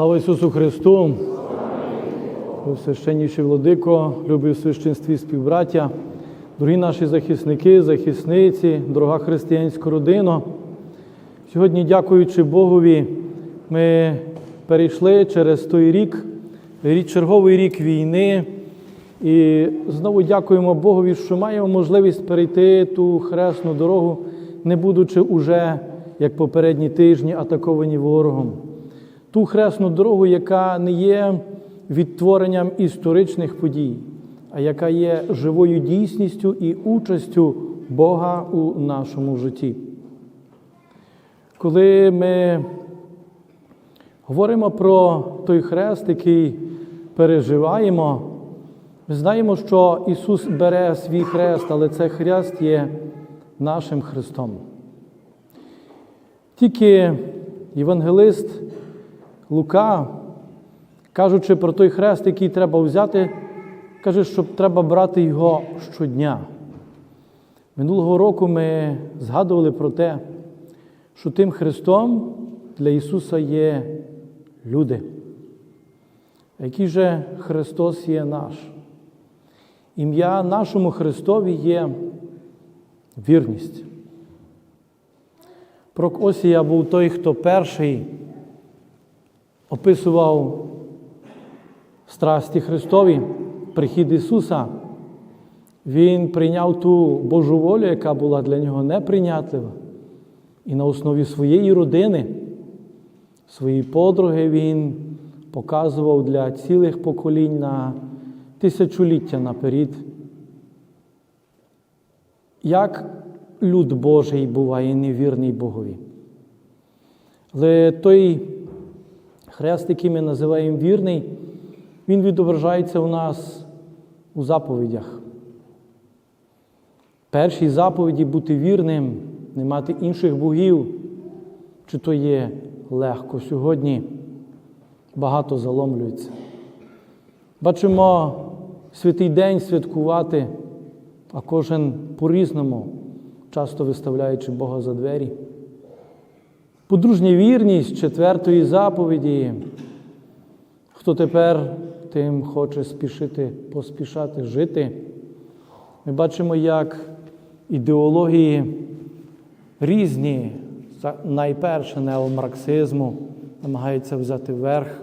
Слава Ісусу Христу! Священніший владико, любі в священстві співбраття, дорогі наші захисники, захисниці, дорога християнська родина. Сьогодні, дякуючи Богові, ми перейшли через той рік, черговий рік війни. І знову дякуємо Богові, що маємо можливість перейти ту хресну дорогу, не будучи уже, як попередні тижні, атаковані ворогом. Ту хресну дорогу, яка не є відтворенням історичних подій, а яка є живою дійсністю і участю Бога у нашому житті. Коли ми говоримо про той хрест, який переживаємо, ми знаємо, що Ісус бере свій хрест, але цей хрест є нашим Христом. Тільки євангелист Лука, кажучи про той хрест, який треба взяти, каже, що треба брати його щодня. Минулого року ми згадували про те, що тим Христом для Ісуса є люди. Який же Христос є наш? Ім'я нашому Христові є вірність. Пророк Осія був той, хто перший описував страсті Христові, прихід Ісуса. Він прийняв ту Божу волю, яка була для нього неприйнятлива. І на основі своєї родини, своєї подруги, він показував для цілих поколінь на тисячоліття наперед, як люд Божий буває невірний Богові. Але той хрест, який ми називаємо вірний, він відображається у нас у заповідях. Першій заповіді бути вірним, не мати інших богів, чи то є легко сьогодні, багато заломлюється. Бачимо святий день святкувати, а кожен по-різному, часто виставляючи Бога за двері. Подружня вірність четвертої заповіді. Хто тепер тим хоче спішити, поспішати жити? Ми бачимо, як ідеології різні, найперше неомарксизму, намагаються взяти верх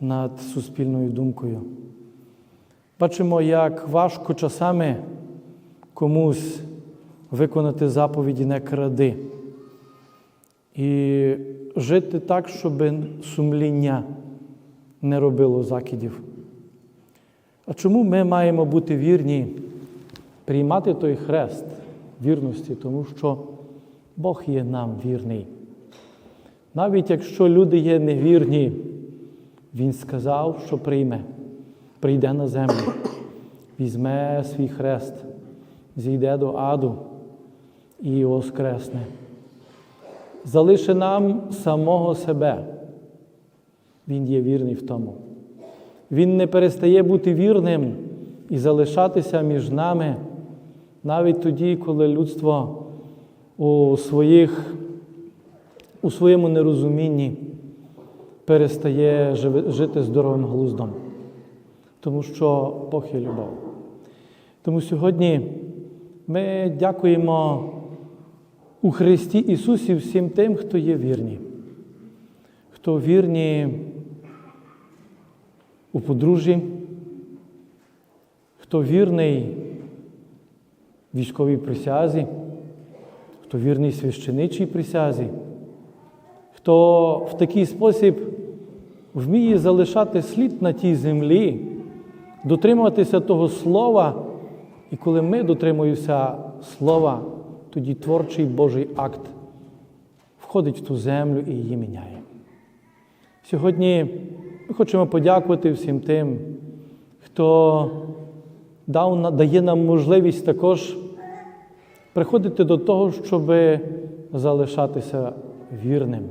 над суспільною думкою. Бачимо, як важко часами комусь виконати заповіді не кради. І жити так, щоб сумління не робило закидів. А чому ми маємо бути вірні, приймати той хрест вірності, тому що Бог є нам вірний. Навіть якщо люди є невірні, Він сказав, що прийме, прийде на землю, візьме свій хрест, зійде до аду і воскресне. Залише нам самого себе. Він є вірний в тому. Він не перестає бути вірним і залишатися між нами навіть тоді, коли людство у, своїх, у своєму нерозумінні перестає жити здоровим глуздом. Тому що Бог є любов. Тому сьогодні ми дякуємо у Христі Ісусі всім тим, хто є вірні, хто вірні у подружжі, хто вірний військовій присязі, хто вірний священичій присязі, хто в такий спосіб вміє залишати слід на тій землі, дотримуватися того слова, і коли ми дотримуємося слова, тоді творчий Божий акт входить в ту землю і її міняє. Сьогодні ми хочемо подякувати всім тим, хто дав, дає нам можливість також приходити до того, щоб залишатися вірним.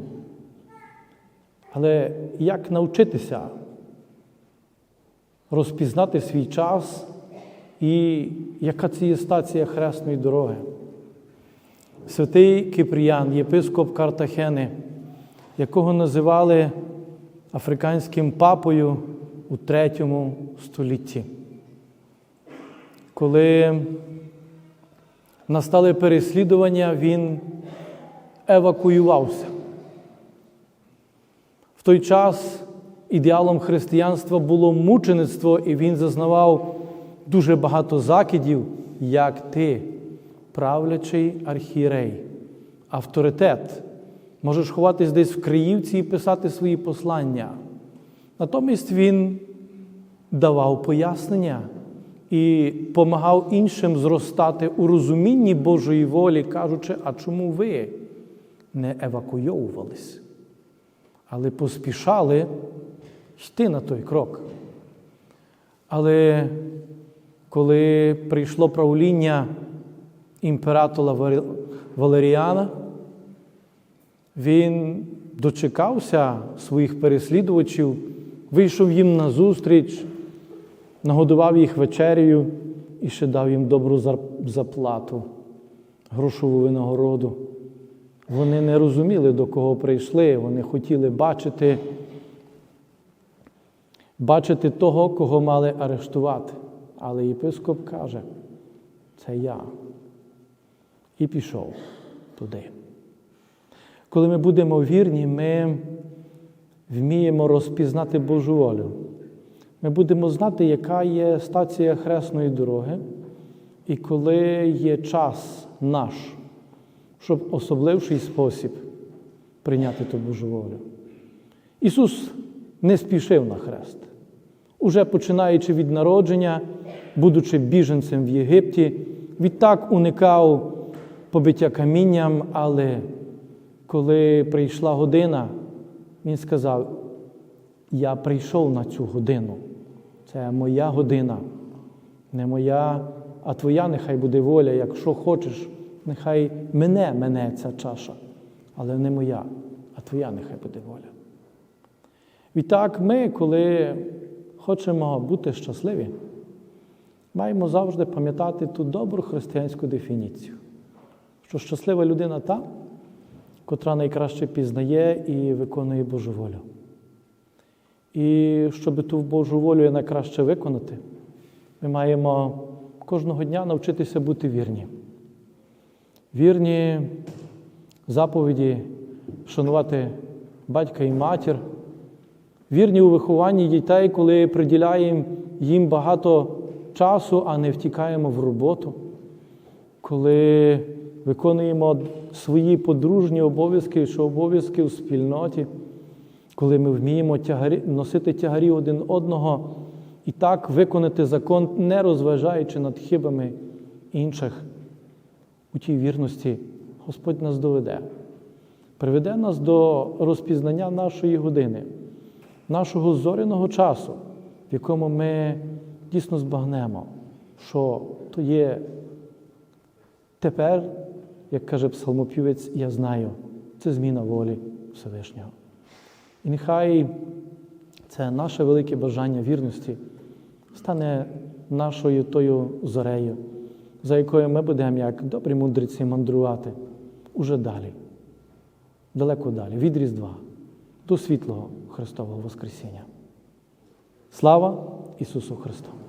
Але як навчитися розпізнати свій час і яка це є стація хресної дороги? Святий Кипріян, єпископ Картахени, якого називали африканським папою у третьому столітті. Коли настали переслідування, він евакуювався. В той час ідеалом християнства було мучеництво, і він зазнавав дуже багато закидів, як ти, правлячий архієрей, авторитет. Можеш ховатись десь в Криївці і писати свої послання. Натомість він давав пояснення і помагав іншим зростати у розумінні Божої волі, кажучи, а чому ви не евакуйовувались, але поспішали йти на той крок. Але коли прийшло правління імператора Валеріана, він дочекався своїх переслідувачів, вийшов їм на зустріч, нагодував їх вечерею і ще дав їм добру заплату, грошову винагороду. Вони не розуміли, до кого прийшли, вони хотіли бачити, бачити того, кого мали арештувати. Але єпископ каже, це я. І пішов туди. Коли ми будемо вірні, ми вміємо розпізнати Божу волю. Ми будемо знати, яка є стація хресної дороги, і коли є час наш, щоб особливший спосіб прийняти ту Божу волю. Ісус не спішив на хрест. Уже починаючи від народження, будучи біженцем в Єгипті, відтак уникав побиття камінням, але коли прийшла година, він сказав: Я прийшов на цю годину. Це моя година, не моя, а твоя нехай буде воля. Якщо хочеш, нехай мене мене ця чаша, але не моя, а твоя нехай буде воля. Відтак ми, коли хочемо бути щасливі, маємо завжди пам'ятати ту добру християнську дефініцію, що щаслива людина та, котра найкраще пізнає і виконує Божу волю. І щоб ту Божу волю найкраще виконати, ми маємо кожного дня навчитися бути вірні. Вірні заповіді шанувати батька і матір, вірні у вихованні дітей, коли приділяємо їм багато часу, а не втікаємо в роботу, коли виконуємо свої подружні обов'язки чи обов'язки у спільноті, коли ми вміємо тягарі, носити тягарі один одного і так виконати закон, не розважаючи над хибами інших. У тій вірності Господь нас доведе, приведе нас до розпізнання нашої години, нашого зоряного часу, в якому ми дійсно збагнемо, що то є тепер, як каже псалмопівець, я знаю, це зміна волі Всевишнього. І нехай це наше велике бажання вірності стане нашою тою зорею, за якою ми будемо, як добрі мудреці, мандрувати уже далі, далеко далі, від Різдва до світлого Христового Воскресіння. Слава Ісусу Христу!